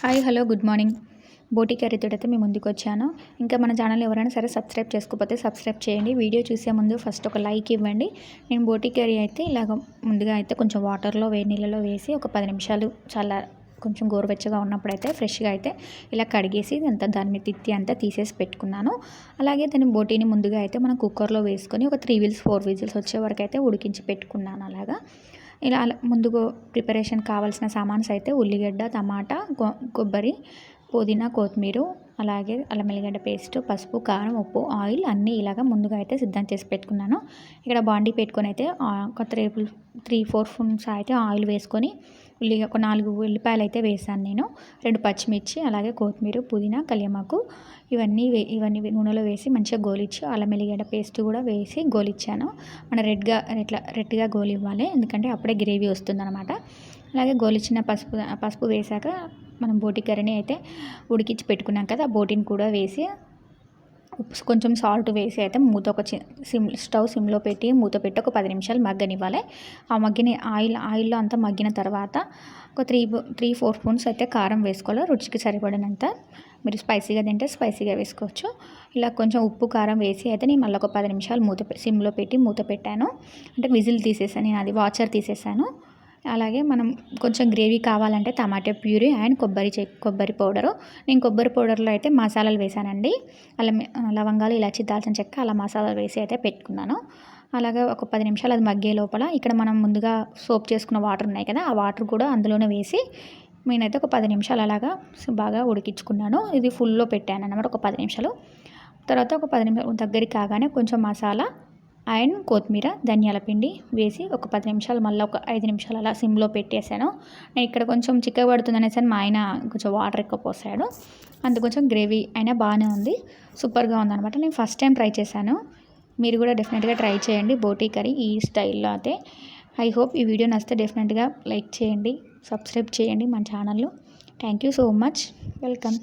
Hi hello good morning. బోటీ కరితుడైతే మీ మేము ముందుకు వచ్చాను. ఇంకా మన ఛానల్ ఎవరైనా సరే సబ్స్క్రైబ్ చేసుకోకపోతే సబ్స్క్రైబ్ చేయండి. వీడియో చూసే ముందు ఫస్ట్ ఒక లైక్ ఇవ్వండి. నేను బోటీ కర్రీ అయితే ఇలాగ ముందుగా అయితే కొంచెం వాటర్లో వేడి నీళ్ళలో వేసి ఒక పది నిమిషాలు చాలా కొంచెం గోరువెచ్చగా ఉన్నప్పుడు అయితే ఫ్రెష్గా అయితే ఇలా కడిగేసి అంతా దాని మీద తిత్తి అంతా తీసేసి పెట్టుకున్నాను. అలాగే దాని బోటీని ముందుగా అయితే మనం కుక్కర్లో వేసుకొని ఒక త్రీ వీల్స్ ఫోర్ విజిల్స్ వచ్చే వరకు అయితే ఉడికించి పెట్టుకున్నాను అలాగా. ఇలా ముందుగా ప్రిపరేషన్ కావాల్సిన సామాన్స్ అయితే ఉల్లిగడ్డ టమాటా కొబ్బరి పుదీనా కొత్తిమీర అలాగే అల్లం వెల్లిగడ్డ పేస్ట్ పసుపు కారం ఉప్పు ఆయిల్ అన్నీ ఇలాగ ముందుగా అయితే సిద్ధం చేసి పెట్టుకున్నాను. ఇక్కడ బాండీ పెట్టుకొని అయితే ఒక త్రీ త్రీ ఫోర్ స్పూన్స్ అయితే ఆయిల్ వేసుకొని ఉల్లి ఒక నాలుగు ఉల్లిపాయలు అయితే వేసాను నేను. రెండు పచ్చిమిర్చి అలాగే కొత్తిమీర పుదీనా కలియమాకు ఇవన్నీ వే ఇవన్నీ నూనెలో వేసి మంచిగా గోలిచ్చి అల్లం వెల్లిగడ్డ పేస్ట్ కూడా వేసి గోలిచ్చాను. మన రెడ్గా ఇట్లా రెడ్గా గోలి ఇవ్వాలి ఎందుకంటే అప్పుడే గ్రేవీ వస్తుందన్నమాట. అలాగే గోలిచ్చిన పసుపు పసుపు వేసాక మనం బోటి కర్రీని అయితే ఉడికించి పెట్టుకున్నాం కదా ఆ బోటిని కూడా వేసి కొంచెం సాల్ట్ వేసి అయితే మూత ఒక సిమ్ స్టవ్ సిమ్లో పెట్టి మూత పెట్టి ఒక పది నిమిషాలు మగ్గనివ్వాలి. ఆ మగ్గిన ఆయిల్ ఆయిల్లో అంతా మగ్గిన తర్వాత ఒక త్రీ త్రీ ఫోర్ స్పూన్స్ అయితే కారం వేసుకోవాలి. రుచికి సరిపడినంత మీరు స్పైసీగా తింటే స్పైసీగా వేసుకోవచ్చు. ఇలా కొంచెం ఉప్పు కారం వేసి అయితే నేను మళ్ళీ ఒక పది నిమిషాలు మూత సిమ్లో పెట్టి మూత పెట్టాను. అంటే విజిల్ తీసేసాను నేను అది వాచర్ తీసేసాను. అలాగే మనం కొంచెం గ్రేవీ కావాలంటే టమాటా ప్యూరీ అండ్ కొబ్బరి చె కొబ్బరి పౌడరు. నేను కొబ్బరి పౌడర్లో అయితే మసాలాలు వేసానండి. అలా లవంగాలు ఇలాచి దాల్చిన చెక్క అలా మసాలాలు వేసి అయితే పెట్టుకున్నాను. అలాగే ఒక పది నిమిషాలు అది మగ్గే లోపల ఇక్కడ మనం ముందుగా సోప్ చేసుకున్న వాటర్ ఉన్నాయి కదా ఆ వాటర్ కూడా అందులోనే వేసి నేనైతే ఒక పది నిమిషాలు అలాగా బాగా ఉడికించుకున్నాను. ఇది ఫుల్లో పెట్టాను అనమాట ఒక పది నిమిషాలు. తర్వాత ఒక పది నిమిషాలు దగ్గరికి కాగానే కొంచెం మసాలా అండ్ కొత్తిమీర ధనియాల పిండి వేసి ఒక పది నిమిషాలు మళ్ళీ ఒక ఐదు నిమిషాలు అలా సిమ్లో పెట్టేశాను నేను ఇక్కడ కొంచెం చిక్కబడుతుంది అనేసి మా ఆయన కొంచెం వాటర్ ఎక్కువ పోసాడు. అందు కొంచెం గ్రేవీ అయినా బాగానే ఉంది. సూపర్గా ఉందనమాట నేను ఫస్ట్ టైం ట్రై చేశాను. మీరు కూడా డెఫినెట్గా ట్రై చేయండి. బోటీ కర్రీ ఈ స్టైల్లో అయితే. ఐ హోప్ ఈ వీడియో నచ్చితే డెఫినెట్గా లైక్ చేయండి. సబ్స్క్రైబ్ చేయండి మన ఛానల్లో. Thank you so much. Welcome.